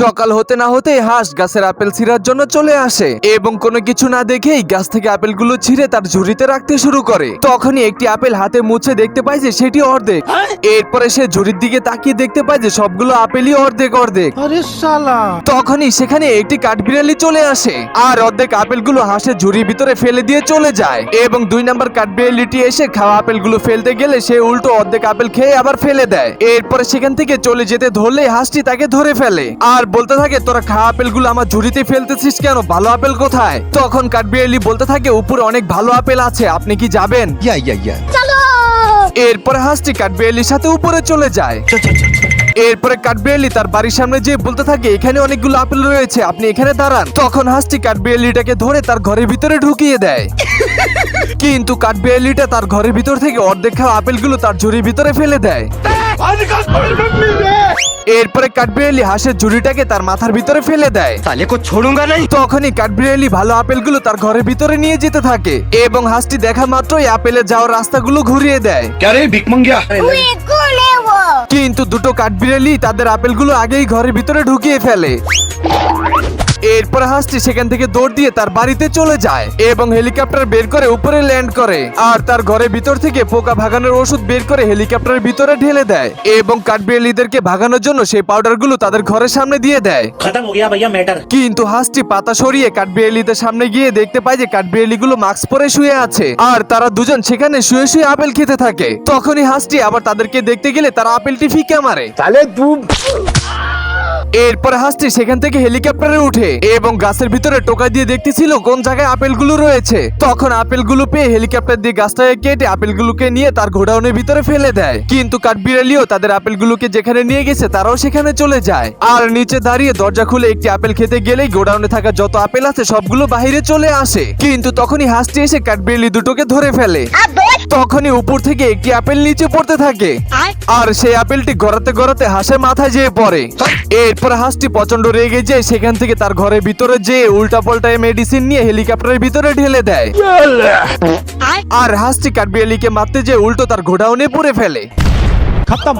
সকাল হতে না হতে হাঁস গাছের আপেল ছিঁড়ার জন্য চলে আসে এবং কোনো কিছু না দেখেই গাছ থেকে আপেলগুলো ছিঁড়ে তার ঝুড়িতে রাখতে শুরু করে। তখনই একটি আপেল হাতে মুছে দেখতে পায় যে সেটি অর্ধেক। এরপরে সে ঝুড়ির দিকে তাকিয়ে দেখতে পায় যে সবগুলো আপেলই অর্ধেক অর্ধেক। তখনই সেখানে একটি কাঠ বিড়ালি চলে আসে আর অর্ধেক আপেলগুলো হাঁসের ঝুড়ির ভিতরে ফেলে দিয়ে চলে যায় এবং দুই নম্বর কাঠ বিড়ালিটি এসে খাওয়া আপেলগুলো ফেলতে গেলে সে উল্টো অর্ধেক আপেল খেয়ে আবার ফেলে দেয়। এরপরে সেখান থেকে চলে যেতে ধরলে হাঁসটি তাকে ধরে ফেলে। আর আর বলতে থাকে তোরা খাওয়া আপেলগুলো আমার ঝুড়িতে ফেলতেছিস কেন? ভালো আপেল কোথায়? তখন কাঠবিড়ালি বলতে থাকে উপরে অনেক ভালো আপেল আছে আপনি কি যাবেন? ইয়া ইয়া ইয়া। এরপরে হাসটি কাঠবিড়ালির সাথে উপরে চলে যায়। এরপরে কাঠবিড়ালি তার বাড়ির সামনে যে বলতে থাকে এখানে অনেকগুলো আপেল রয়েছে আপনি এখানে দাঁড়ান। তখন হাসটি কাঠবিড়ালিটাকে ধরে তার ঘরের ভিতরে ঢুকিয়ে দেয়। কিন্তু কাঠবিড়ালিটা তার ঘরের ভিতর থেকে অর্ধেক খাওয়া আপেলগুলো তার ঝুড়ির ভিতরে ফেলে দেয়। এরপরে কাঠবিড়ালি হাঁসের ঝুড়িটাকে তার মাথার ভিতরে ফেলে দেয়। তাহলে কো ছড়ুঙ্গা নাই? তখনই কাঠবিড়ালি ভালো আপেলগুলো তার ঘরের ভিতরে নিয়ে যেতে থাকে এবং হাঁসটি দেখা মাত্রই আপেলে যাওয়ার রাস্তাগুলো ঘুরিয়ে দেয়। কিন্তু দুটো কাঠবিড়ালি তাদের আপেলগুলো আগেই ঘরের ভিতরে ঢুকিয়ে ফেলে। এরপর হাঁসটি সেখান থেকে দৌড় দিয়ে তার বাড়িতে চলে যায় এবং হেলিকপ্টার বের করে উপরে ল্যান্ড করে আর তার ঘরের ভিতর থেকে পোকা ভাগানোর ওষুধ বের করে হেলিকপ্টারের ভিতরে ঢেলে দেয় এবং কাঠবিড়ালিদেরকে ভাগানোর জন্য সেই পাউডারগুলো তাদের ঘরের সামনে দিয়ে দেয়। কিন্তু হাঁসটি পাতা সরিয়ে কাঠবিড়ালিদের সামনে গিয়ে দেখতে পায় যে কাঠবিড়ালিগুলো মাস্ক পরে শুয়ে আছে আর তারা দুজন সেখানে শুয়ে শুয়ে আপেল খেতে থাকে। তখনই হাঁসটি আবার তাদেরকে দেখতে গেলে তারা আপেলটি ফিকে মারে। তাহলে এরপর হাঁসটি সেখান থেকে হেলিকপ্টারে উঠে এবং গাছের ভিতরে টোকা দিয়ে দেখতেছিল কোন জায়গায় আপেলগুলো রয়েছে। তখন আপেলগুলো পেয়ে হেলিকপ্টার দিয়ে গাছটাকে কেটে আপেলগুলোকে নিয়ে তার গোডাউনের ভিতরে ফেলে দেয়। কিন্তু কাঠবিড়ালিও তাদের আপেলগুলোকে যেখানে নিয়ে গেছে তারাও সেখানে চলে যায়। আর নিচে দাঁড়িয়ে দরজা খুলে একটি আপেল খেতে গেলেই গোডাউনে থাকা যত আপেল আছে সবগুলো বাইরে চলে আসে। কিন্তু তখনই হাঁসটি এসে কাঠবিড়ালি দুটোকে ধরে ফেলে। তখনই উপর থেকে একটি আপেল নিচে পড়তে থাকে। আর সেই আপেলটি গড়াতে গড়াতে হাঁসের মাথায় যেয়ে পড়ে। হ্যাঁ। এরপর হাঁসটি প্রচণ্ড রেগে যায় সেখান থেকে তার ঘরের ভিতরে যেয়ে উল্টা পাল্টায় মেডিসিন নিয়ে হেলিকপ্টারের ভিতরে ঢেলে দেয়। আর হাঁসটি কাঠবিয়ালিকে মারতে যেয়ে উল্টো তার ঘোড়াউনে পড়ে ফেলে। খতম।